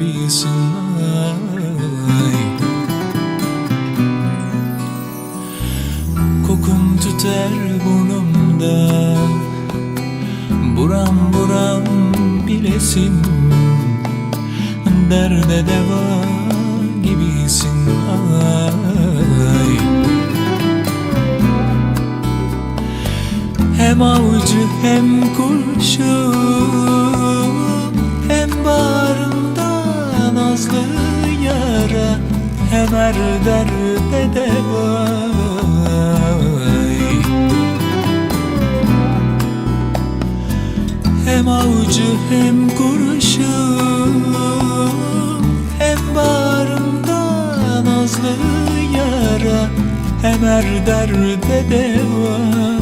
gibisin ay Kokun tüter burnumda Buram buram bilesin. Derde deva gibisin ay. Hem avcı hem kurşun nazlı yara Hem er derde deva Hem avcı hem kurşun Hem bağrımda nazlı yara Hem er derde deva